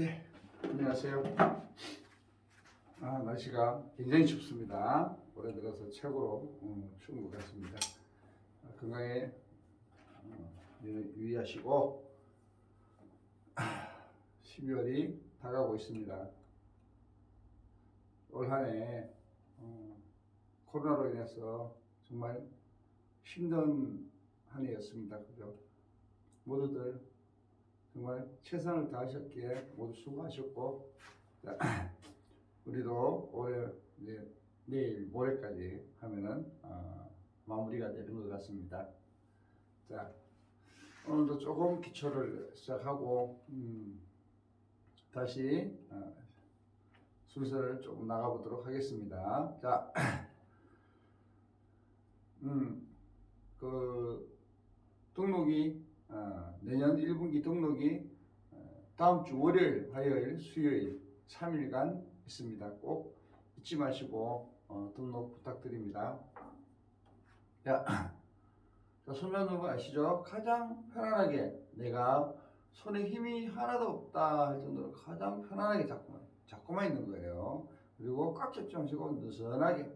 네, 안녕하세요. 아, 날씨가 굉장히 춥습니다. 올해 들어서 최고로 음, 추운 것 같습니다. 아, 건강에 어, 유- 유의하시고 아, 12월이 다가오고 있습니다. 올 한해 어, 코로나로 인해서 정말 힘든 한 해였습니다. 그죠? 모두들 정말 최선을 다하셨기에 모두 수고하셨고 자, 우리도 올해 이제 내일 모레까지 하면은 어, 마무리가 되는 것 같습니다. 자 오늘도 조금 기초를 시작하고 음, 다시 어, 순서를 조금 나가보도록 하겠습니다. 자, 음, 그 등록이 어, 내년 1분기 등록이 어, 다음 주 월요일, 화요일, 수요일 3일간 있습니다. 꼭 잊지 마시고 어, 등록 부탁드립니다. 자, 자, 거 아시죠? 가장 편안하게 내가 손에 힘이 하나도 없다 할 정도로 가장 편안하게 잡고만, 잡고만 있는 거예요. 그리고 꽉 잡지 마시고 느슨하게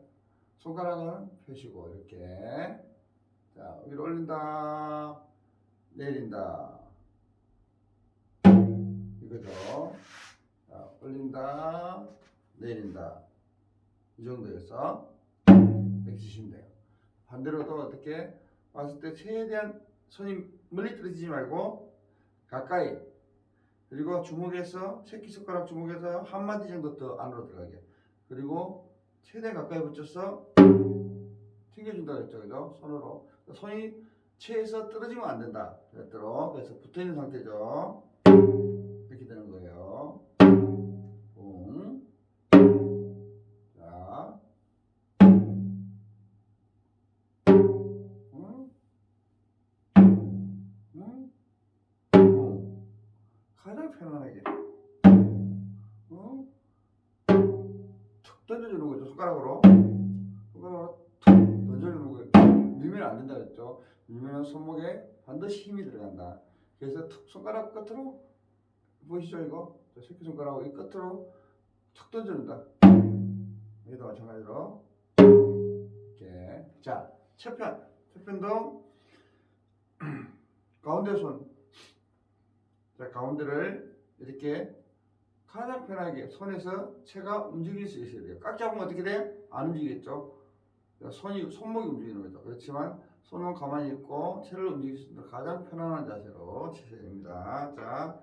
손가락은 펴시고 이렇게 자 위로 올린다 내린다. 이거죠? 자, 올린다. 내린다. 이 정도에서 이렇게 치시면 돼요. 반대로도 어떻게? 왔을 때 최대한 손이 멀리 떨어지지 말고 가까이 그리고 주먹에서 새끼손가락 주먹에서 한 마디 정도 더 안으로 들어가게. 그리고 최대한 가까이 붙여서 튕겨준다 그랬죠. 그죠? 손으로. 손이 체에서 떨어지면 안 된다. 그랬도록 그래서 붙어 있는 상태죠. 이렇게 되는 거예요. 응? 응? 붕. 가장 편안하게. 밀면 손목에 반드시 힘이 들어간다. 그래서 툭 손가락 끝으로 보이시죠 이거? 저 새끼 손가락 이 끝으로 툭 던져준다. 여기도 마찬가지로 이렇게 자 첫편 첫편도 가운데 손. 자 가운데를 이렇게 가장 편하게 손에서 체가 움직일 수 있어야 돼요. 꽉 잡으면 어떻게 돼? 안 움직이겠죠. 손이 손목이 움직이는 거죠. 그렇지만 손은 가만히 있고 체를 움직일 수 있는 가장 편안한 자세로 치셔야 됩니다. 자,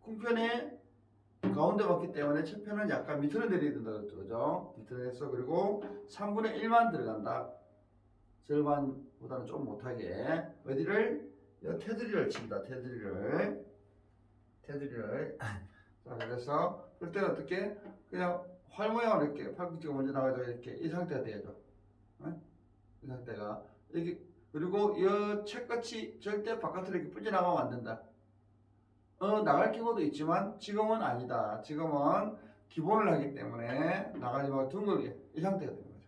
궁편에 가운데 맞기 때문에 첫 편은 약간 밑으로 내려야 된다 그랬죠. 그죠? 밑으로 해서 그리고 3분의 1만 들어간다. 절반보다는 좀 못하게. 어디를? 여 테두리를 친다. 테두리를. 테두리를. 자, 그래서 그럴 때는 어떻게? 그냥 활 모양으로 이렇게 팔꿈치가 먼저 나가서 이렇게 이 상태가 돼야죠. 어? 이 상태가 이렇게 그리고 이 책같이 절대 바깥으로 이렇게 뿌려나가면 안 된다. 어 나갈 경우도 있지만 지금은 아니다. 지금은 기본을 하기 때문에 나가지 말고 둥글게 이 상태가 되는 거죠.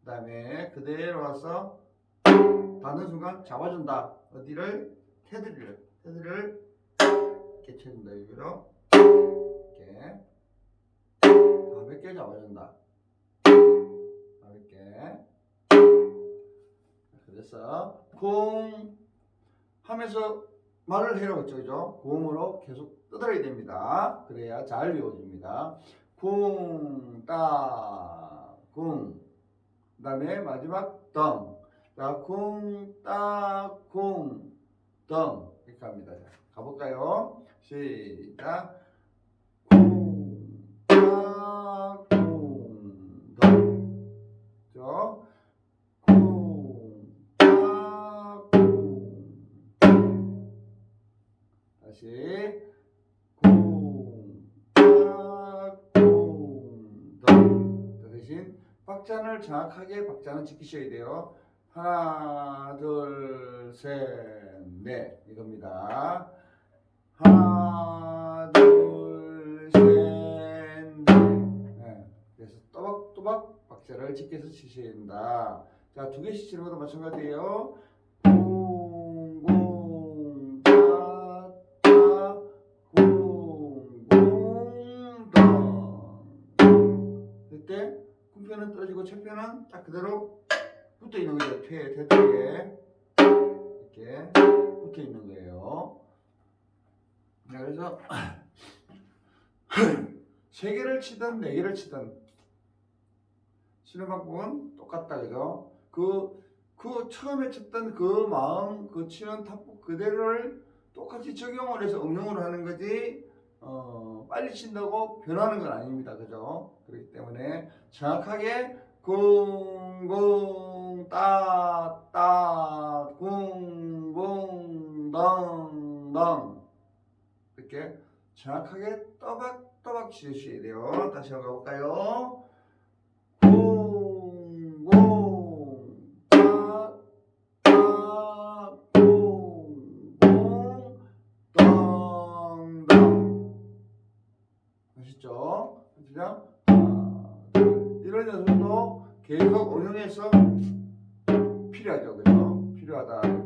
그 다음에 그대로 와서 닿는 순간 잡아준다. 어디를 테두리를 테두리를 이렇게 채준다 여기로 이렇게 가볍게 잡아준다. 가볍게. 그래서 공 하면서 말을 해라고 했죠, 그죠? 공으로 계속 떠들어야 됩니다. 그래야 잘 외워집니다. 공, 따, 공. 그 다음에 마지막 덩. 자, 공, 따, 공, 덩. 이렇게 합니다. 자, 가볼까요? 시작. 공, 따, 공, 덩. 죠? 다시. 공, 따, 공, 덩. 자, 대신 박자를 정확하게 박자는 지키셔야 돼요. 하나, 둘, 셋, 넷. 이겁니다. 하나. 네. 박자를 지켜서 치셔야 된다. 자, 두 개씩 치는 것도 마찬가지예요. 군편은 떨어지고 채편은 딱 그대로 붙어 있는 거죠. 퇴, 대퇴에 이렇게 붙어 있는 거예요. 자, 그래서 세 개를 치든 네 개를 치든 치는 방법은 똑같다 그죠? 그, 그 처음에 쳤던 그 마음 그 치는 탑북 그대로를 똑같이 적용을 해서 응용을 하는 거지 어, 빨리 친다고 변하는 건 아닙니다 그죠? 그렇기 때문에 정확하게 쿵쿵 따따 쿵쿵 덩덩 이렇게 정확하게 또박또박 치셔야 돼요. 다시 한번 가볼까요? 아시죠? 그냥 연습도 계속 응용해서 필요하죠, 그죠? 필요하다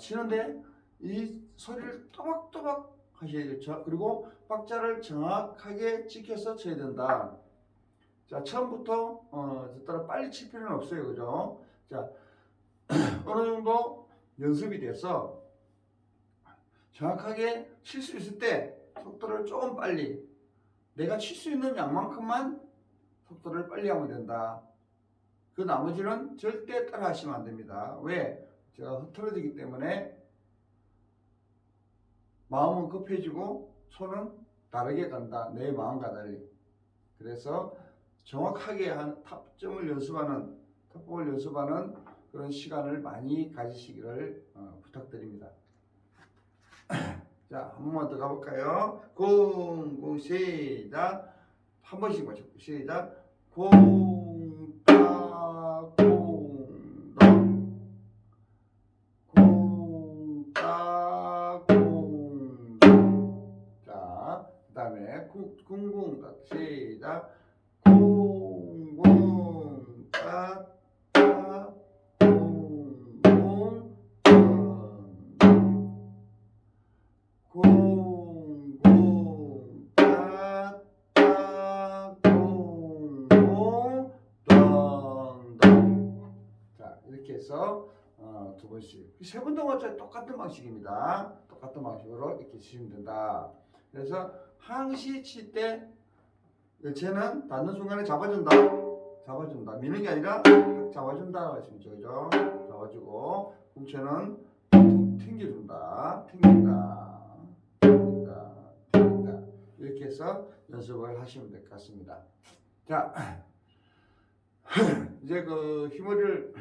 치는데 이 소리를 또박또박 하셔야죠. 그리고 박자를 정확하게 지켜서 쳐야 된다. 자 처음부터 어, 저 따라 빨리 칠 필요는 없어요, 그죠? 자 어느 정도 연습이 돼서 정확하게 칠 수 있을 때 속도를 조금 빨리 내가 칠 수 있는 양만큼만 속도를 빨리 하면 된다. 그 나머지는 절대 따라 하시면 안 됩니다. 왜? 제가 흐트러지기 때문에 마음은 급해지고 손은 다르게 간다. 내 마음과 달리. 그래서 정확하게 한 탑점을 연습하는 탑법을 연습하는 그런 시간을 많이 가지시기를 어, 부탁드립니다. 자, 한 번만 더 가볼까요? 쿵쿵 시작. 한 번씩 맞춰. 시작. 쿵따 따 시작. 자 이렇게 해서 어, 두 번씩. 세 번 동안 똑같은 방식입니다. 똑같은 방식으로 이렇게 치시면 된다 그래서 항시 칠 때 쟤는 닿는 순간에 잡아준다. 잡아준다. 미는 게 아니라 딱 잡아준다 하시면 그죠? 잡아주고 kum체는 툭 튕겨준다. 튕긴다. 튕긴다. 튕긴다. 이렇게 해서 연습을 하시면 될 것 같습니다. 자 이제 그 휘머리를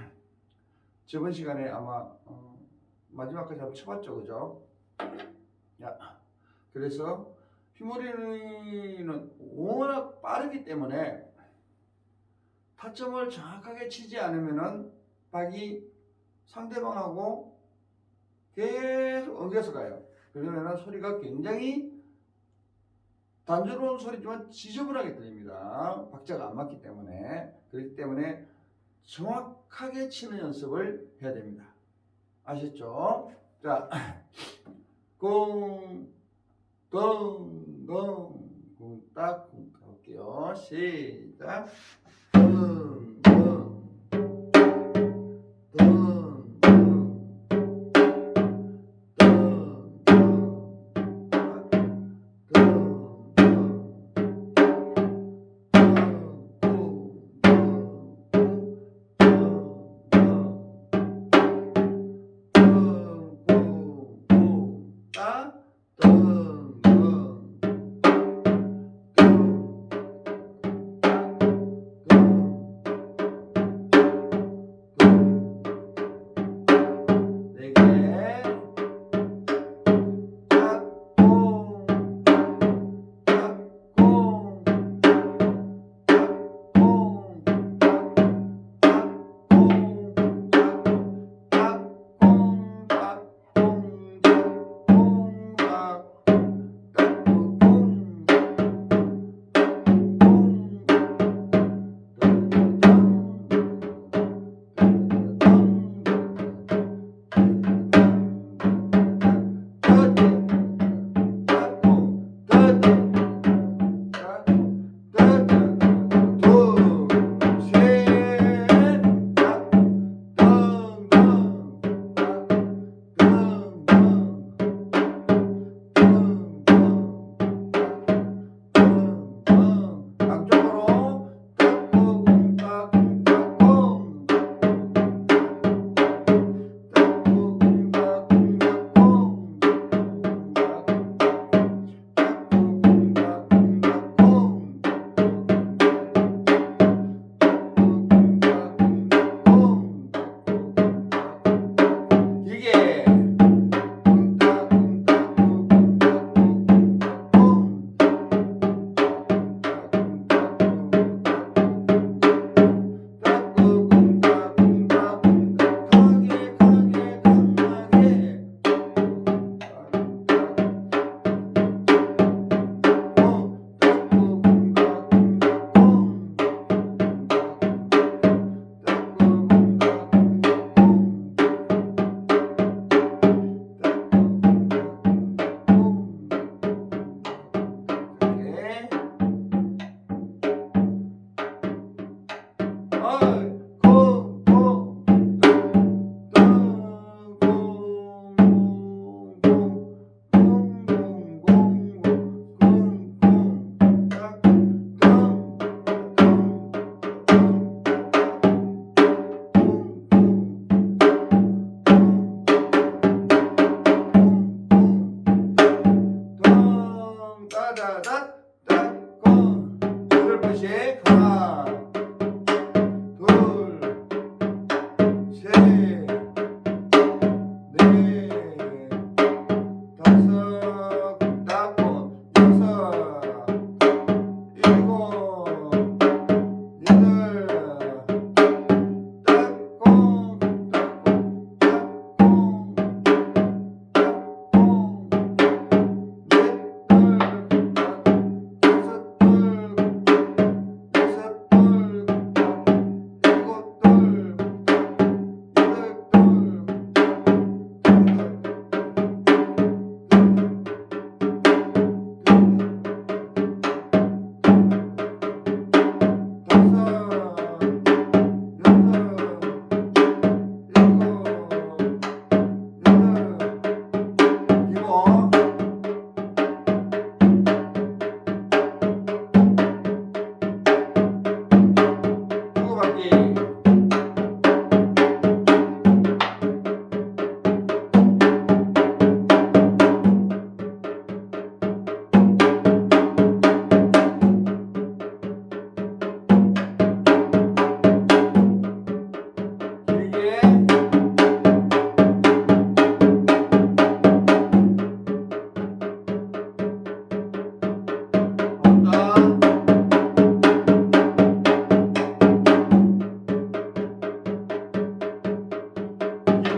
저번 시간에 아마 어, 마지막까지 한번 쳐봤죠. 그죠? 야 그래서 휘머리는 워낙 빠르기 때문에 타점을 정확하게 치지 않으면은 박이 상대방하고 계속 엉겨서 가요. 그러면 소리가 굉장히 단조로운 소리지만 지저분하게 들립니다. 박자가 안 맞기 때문에. 그렇기 때문에 정확하게 치는 연습을 해야 됩니다. 아셨죠? 자, 공, 동동 쿵딱 쿵딱 할게요 시작 쿵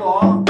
이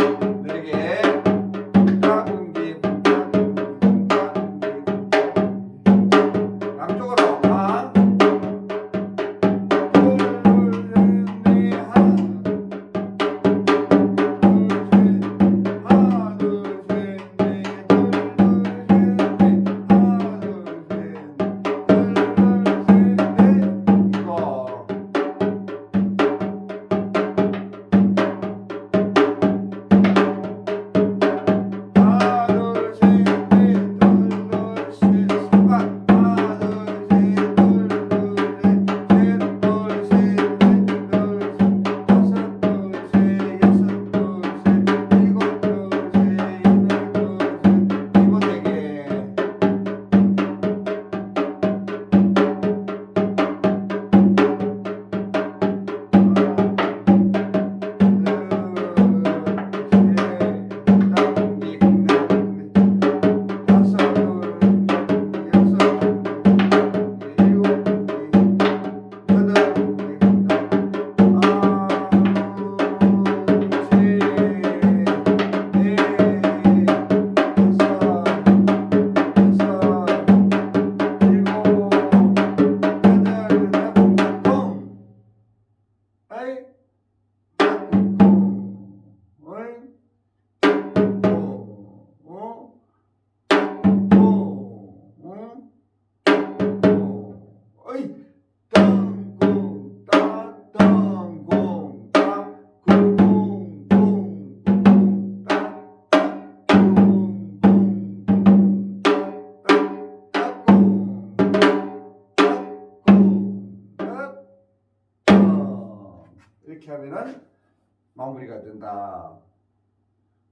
마무리가 된다.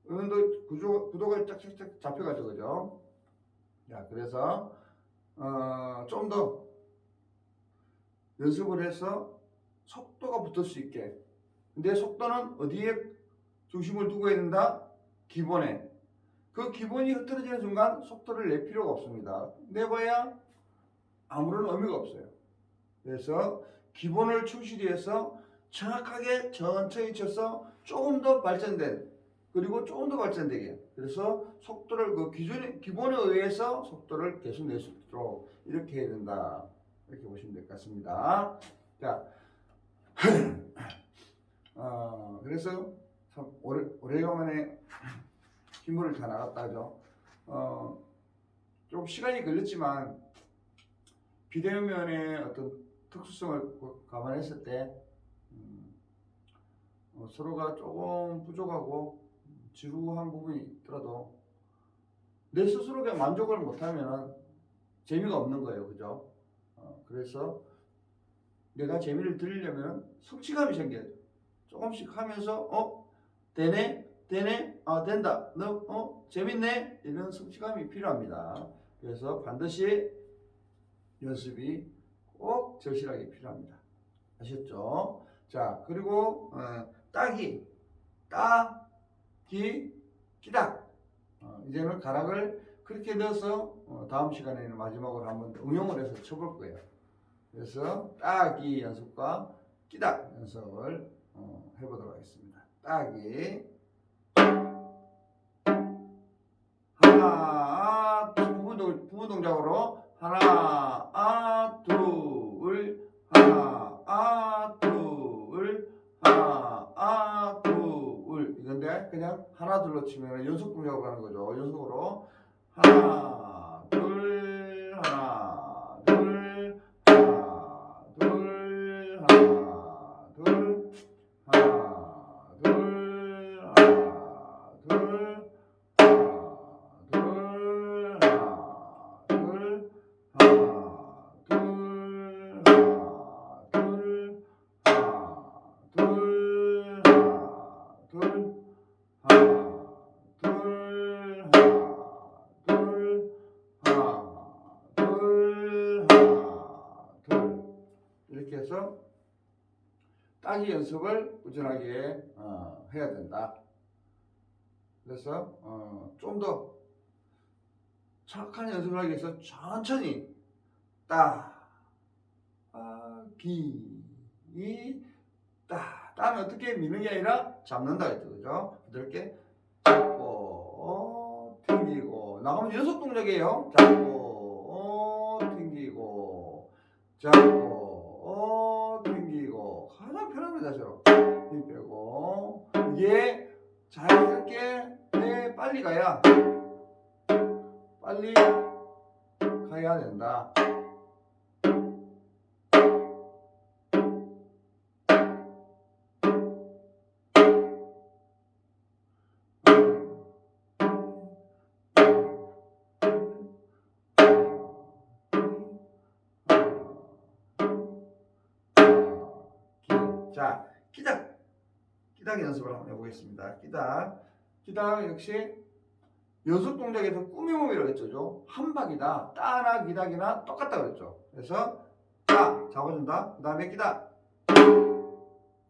정도 구조, 구도가 짝짝짝 잡혀가죠, 그죠? 자, 그래서, 어, 좀 더 연습을 해서 속도가 붙을 수 있게. 근데 속도는 어디에 중심을 두고 해야 된다? 기본에. 그 기본이 흐트러지는 순간 속도를 낼 필요가 없습니다. 내봐야 아무런 의미가 없어요. 그래서 기본을 충실히 해서 정확하게 천천히 쳐서 조금 더 발전된 그리고 조금 더 발전되게 그래서 속도를 그 기존의 기본에 의해서 속도를 계속 낼 수 있도록 이렇게 해야 된다 이렇게 보시면 될 것 같습니다. 자, 어, 그래서 참 오래 오래간만에 기물을 다 나갔다죠. 어, 좀 시간이 걸렸지만 비대면의 어떤 특수성을 감안했을 때 음, 어, 서로가 조금 부족하고 지루한 부분이 있더라도 내 스스로가 만족을 못하면 재미가 없는 거예요, 그죠? 어, 그래서 내가 재미를 들리려면 성취감이 생겨요. 조금씩 하면서 어 되네, 되네, 아 된다, 너 어 재밌네 이런 성취감이 필요합니다. 그래서 반드시 연습이 꼭 절실하게 필요합니다. 아셨죠? 자, 그리고 어, 따기 따, 기, 끼닥. 어, 이제는 가락을 그렇게 넣어서 어, 다음 시간에는 마지막으로 한번 응용을 해서 쳐볼 거예요. 그래서 따기 연습과 끼닥 연습을 어, 해보도록 하겠습니다. 따기 하나 부분, 동, 부분 동작으로 하나 아, 둘 하나 아, 둘 그냥 하나 둘로 치면 연속 동작으로 가는 거죠. 연속으로 하나 둘 하나 이렇게 해서 따기 연습을 꾸준하게 어, 해야 된다. 그래서 어, 좀 더 정확한 연습을 하기 위해서 천천히 따, 아, 따. 따는 어떻게 미는 게 아니라 잡는다. 그죠? 부드럽게 잡고, 어, 튕기고. 나가면 연속 동작이에요. 잡고, 어, 튕기고, 잡고, 힘 빼고. 이게 자연스럽게 네, 빨리 가야 빨리 가야 된다. 자, 기닥. 기닥 연습을 한번 해보겠습니다. 기닥. 기닥 역시 연속 동작에서 꾸미몸이라고 했죠. 한 박이다. 따나 기닥이나 똑같다 그랬죠. 그래서 따 잡아준다. 그 다음에.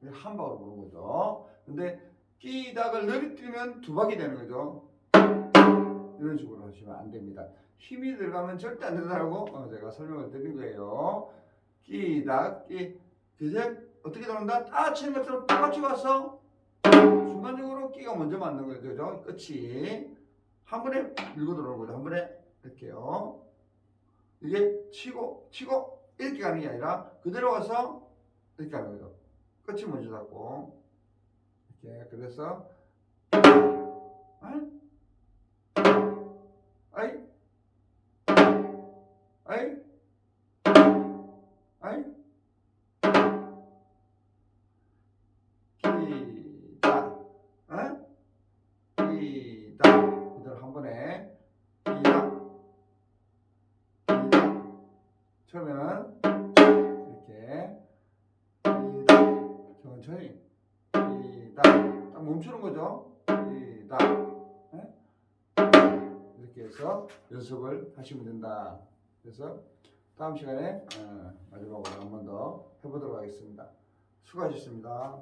이게 한 박으로 부는 거죠. 근데 기닥을 내리뜨리면 두 박이 되는 거죠. 이런 식으로 하시면 안 됩니다. 힘이 들어가면 절대 안 된다고 어, 제가 설명을 드린 거예요. 끼닥, 끼. 그제 어떻게 들어온다? 따 치는 것처럼 똑같이 와서 순간적으로 끼가 먼저 맞는 거죠. 그죠? 끝이. 한 번에 밀고 들어오는 거죠. 한 번에 이렇게요. 이게 치고, 치고, 이렇게 가는 게 아니라 그대로 와서 이렇게 가는 거죠. 끝이 먼저 잡고. 이렇게. 그래서, 아이, 아이, 아이, 멈추는 거죠. 기다. 예? 이렇게 해서 연습을 하시면 된다. 그래서 다음 시간에 어, 마지막으로 한 번 더 해보도록 하겠습니다. 수고하셨습니다.